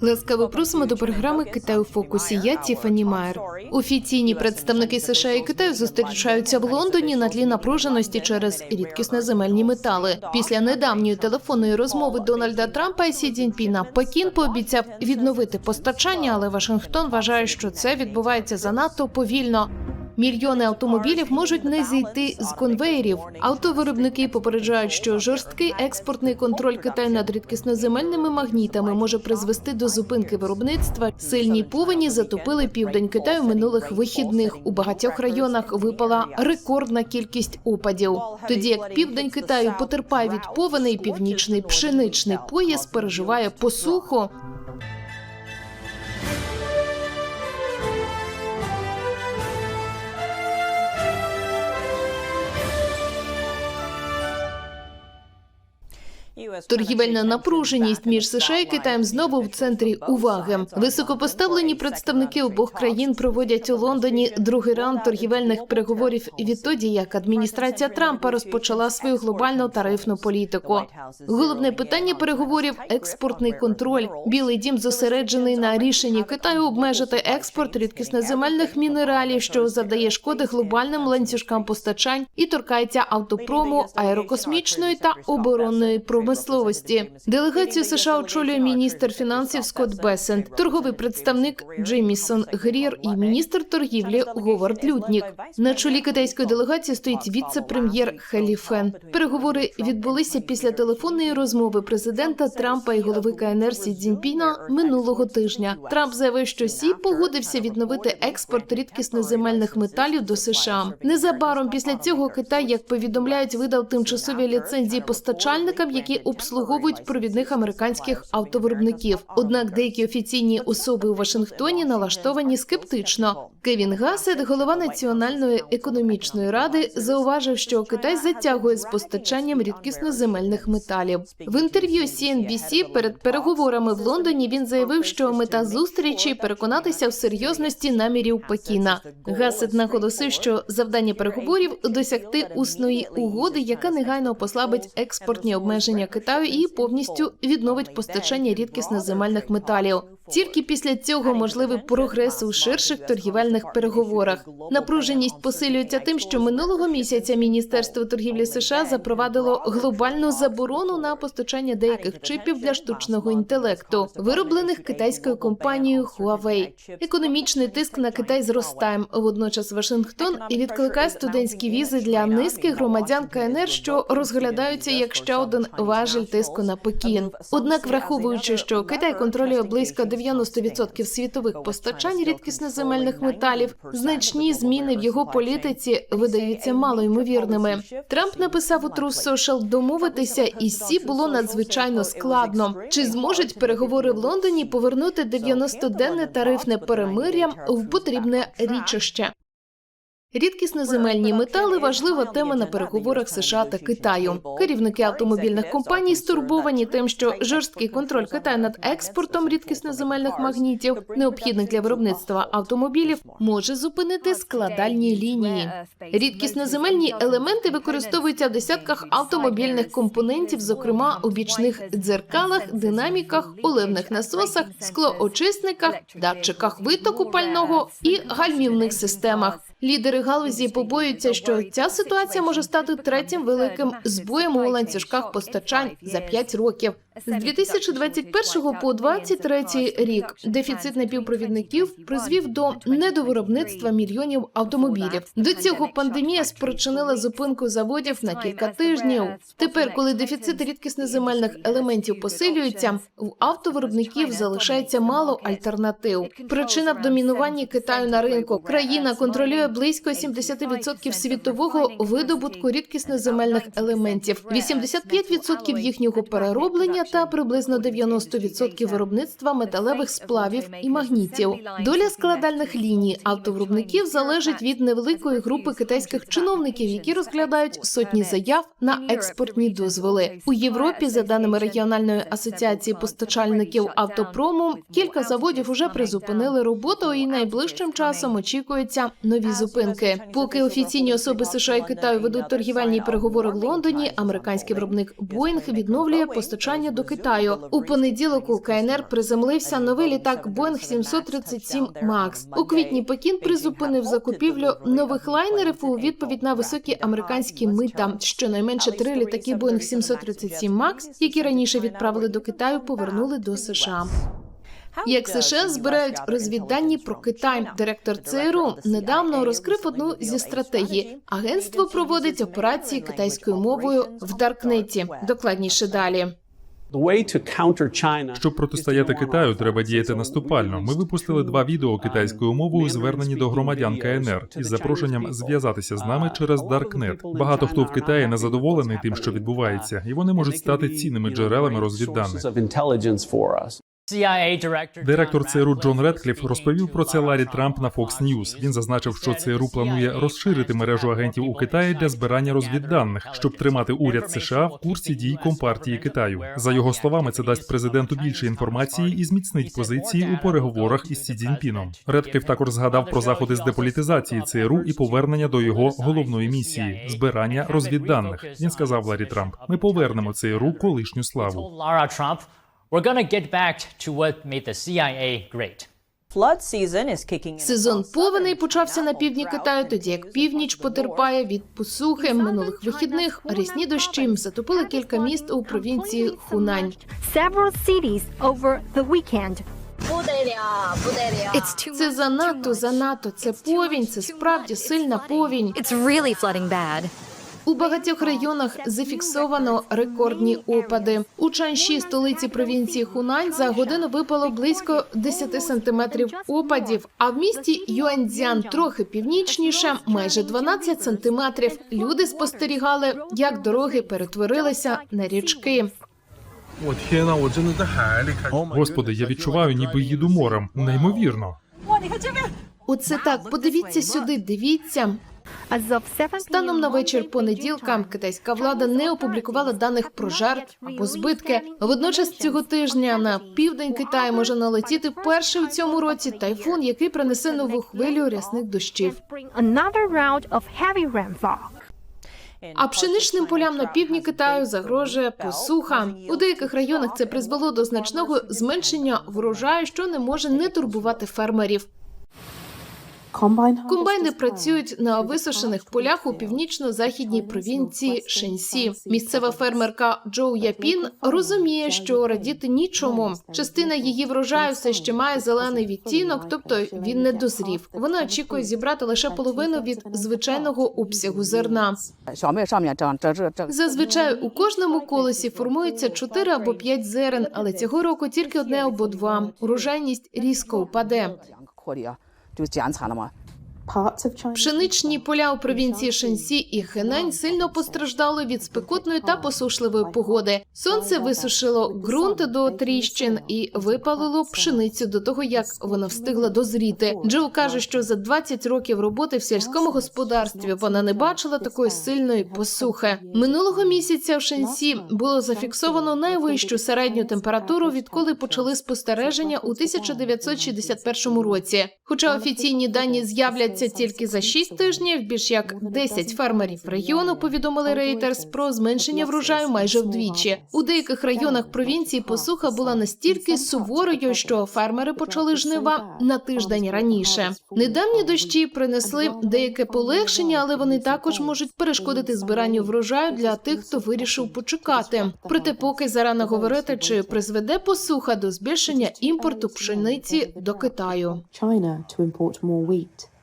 Ласкаво просимо до програми Китай у фокусі. Я Тіфані Майер. Офіційні представники США і Китаю зустрічаються в Лондоні на тлі напруженості через рідкісне земельні метали. Після недавньої телефонної розмови Дональда Трампа і Сі Цзіньпіна Пекін пообіцяв відновити постачання, але Вашингтон вважає, що це відбувається занадто повільно. Мільйони автомобілів можуть не зійти з конвеєрів. Автовиробники попереджають, що жорсткий експортний контроль Китаю над рідкісноземельними магнітами може призвести до зупинки виробництва. Сильні повені затопили південь Китаю минулих вихідних. У багатьох районах випала рекордна кількість опадів. Тоді як південь Китаю потерпає від повеней, північний пшеничний пояс переживає посуху. Торгівельна напруженість між США і Китаєм знову в центрі уваги. Високопоставлені представники обох країн проводять у Лондоні другий раунд торгівельних переговорів відтоді, як адміністрація Трампа розпочала свою глобальну тарифну політику. Головне питання переговорів експортний контроль. Білий дім зосереджений на рішенні Китаю обмежити експорт рідкісноземельних мінералів, що завдає шкоди глобальним ланцюжкам постачань і торкається автопрому, аерокосмічної та оборонної промисловості. Делегацію США очолює міністр фінансів Скотт Бесент, торговий представник Джеймісон Грір і міністр торгівлі Говард Лютнік. На чолі китайської делегації стоїть віце-прем'єр Хелі Фен. Переговори відбулися після телефонної розмови президента Трампа і голови КНР Сі Цзіньпіна минулого тижня. Трамп заявив, що Сі погодився відновити експорт рідкісноземельних металів до США. Незабаром після цього Китай, як повідомляють, видав тимчасові ліцензії постачальникам, які обслуговують провідних американських автовиробників. Однак деякі офіційні особи у Вашингтоні налаштовані скептично. Кевін Гасет, голова національної економічної ради, зауважив, що Китай затягує з постачанням рідкісноземельних металів. В інтерв'ю CNBC перед переговорами в Лондоні він заявив, що мета зустрічі переконатися в серйозності намірів Пекіна. Гасет наголосив, що завдання переговорів досягти усної угоди, яка негайно послабить експортні обмеження Китаю і повністю відновить постачання рідкісноземельних металів. Тільки після цього можливий прогрес у ширших торгівельних переговорах. Напруженість посилюється тим, що минулого місяця Міністерство торгівлі США запровадило глобальну заборону на постачання деяких чипів для штучного інтелекту, вироблених китайською компанією Huawei. Економічний тиск на Китай зростає. Водночас Вашингтон і відкликає студентські візи для низки громадян КНР, що розглядаються як ще один важель тиску на Пекін. Однак, враховуючи, що Китай контролює близько 90% світових постачань рідкісноземельних металів, значні зміни в його політиці видаються малоймовірними. Трамп написав у True Social, домовитися і Сі було надзвичайно складно. Чи зможуть переговори в Лондоні повернути 90-денне тарифне перемир'я в потрібне річище? Рідкісноземельні метали важлива тема на переговорах США та Китаю. Керівники автомобільних компаній стурбовані тим, що жорсткий контроль Китаю над експортом рідкісноземельних магнітів, необхідних для виробництва автомобілів, може зупинити складальні лінії. Рідкісноземельні елементи використовуються в десятках автомобільних компонентів, зокрема у бічних дзеркалах, динаміках, оливних насосах, склоочисниках, датчиках витоку пального і гальмівних системах. Лідери галузі побоюються, що ця ситуація може стати третім великим збоєм у ланцюжках постачань за 5 років. З 2021 по 2023 рік дефіцит напівпровідників призвів до недовиробництва мільйонів автомобілів. До цього пандемія спричинила зупинку заводів на кілька тижнів. Тепер, коли дефіцит рідкісноземельних елементів посилюється, в автовиробників залишається мало альтернатив. Причина в домінуванні Китаю на ринку. Країна контролює близько 70% світового видобутку рідкісноземельних елементів, 85% їхнього перероблення та приблизно 90% виробництва металевих сплавів і магнітів. Доля складальних ліній автовиробників залежить від невеликої групи китайських чиновників, які розглядають сотні заяв на експортні дозволи. у Європі. За даними регіональної асоціації постачальників автопрому, кілька заводів уже призупинили роботу, і найближчим часом очікуються нові зупинки. Поки офіційні особи США і Китаю ведуть торгівельні переговори в Лондоні, американський виробник Боїнг відновлює постачання до Китаю. У понеділок у КНР приземлився новий літак Боїнг 737 Макс. У квітні Пекін призупинив закупівлю нових лайнерів у відповідь на високі американські мита. Щонайменше три літаки Боїнг 737 Макс, які раніше відправили до Китаю, повернули до США. Як США збирають розвіддані про Китай, директор ЦРУ недавно розкрив одну зі стратегій. Агентство проводить операції китайською мовою в Даркнеті. Докладніше далі. Щоб протистояти Китаю, треба діяти наступально. Ми випустили два відео китайською мовою, звернені до громадян КНР із запрошенням зв'язатися з нами через Darknet. Багато хто в Китаї не задоволений тим, що відбувається, і вони можуть стати цінними джерелами розвідданих. Директор ЦРУ Джон Редкліф розповів про це Ларі Трамп на Fox News. Він зазначив, що ЦРУ планує розширити мережу агентів у Китаї для збирання розвідданих, щоб тримати уряд США в курсі дій компартії Китаю. За його словами, це дасть президенту більше інформації і зміцнить позиції у переговорах із Сі Цзіньпіном. Редкліф також згадав про заходи з деполітизації ЦРУ і повернення до його головної місії збирання розвідданих. Він сказав Ларі Трамп: ми повернемо ЦРУ колишню славу. We're to get back to what made the CIA great. Flood season is kicking in. Сезон повеней почався на півдні Китаю, тоді як північ потерпає від посухи минулих вихідних. Рясні дощі затопили кілька міст у провінції Хунань. several cities over the weekend. It's too Це занадто, занадто. Це повінь, це справді сильна повінь. It's really flooding bad. У багатьох районах зафіксовано рекордні опади. У чанші столиці провінції Хунань за годину випало близько 10 сантиметрів опадів. А в місті Юаньцзян, трохи північніше, майже 12 сантиметрів. Люди спостерігали, як дороги перетворилися на річки. Господи, я відчуваю, ніби їду морем. Неймовірно, це так. Подивіться сюди. Дивіться. As of 7 Станом на вечір понеділка китайська влада не опублікувала даних про жертв або збитки. Водночас цього тижня на південь Китаю може налетіти перший у цьому році тайфун, який принесе нову хвилю рясних дощів. А пшеничним полям на півдні Китаю загрожує посуха. У деяких районах це призвело до значного зменшення врожаю, що не може не турбувати фермерів. Комбайни працюють на висушених полях у північно-західній провінції Шенсі. Місцева фермерка Джоу Япін розуміє, що радіти нічому. Частина її врожаю все ще має зелений відтінок, тобто він не дозрів. Вона очікує зібрати лише половину від звичайного обсягу зерна. Зазвичай у кожному колесі формується 4 або 5 зерен, але цього року тільки одне або два. Урожайність різко впаде. 就减产了嘛。Пшеничні поля у провінції Шенсі і Хенань сильно постраждали від спекотної та посушливої погоди. Сонце висушило ґрунт до тріщин і випалило пшеницю до того, як вона встигла дозріти. Джо каже, що за 20 років роботи в сільському господарстві вона не бачила такої сильної посухи. Минулого місяця в Шенсі було зафіксовано найвищу середню температуру, відколи почали спостереження у 1961 році. Хоча офіційні дані з'являться тільки за 6 тижнів, більш як 10 фермерів району повідомили Reuters про зменшення врожаю майже вдвічі. У деяких районах провінції посуха була настільки суворою, що фермери почали жнива на тиждень раніше. Недавні дощі принесли деяке полегшення, але вони також можуть перешкодити збиранню врожаю для тих, хто вирішив почекати. Проте, поки зарано говорити, чи призведе посуха до збільшення імпорту пшениці до Китаю. China to import more wheat.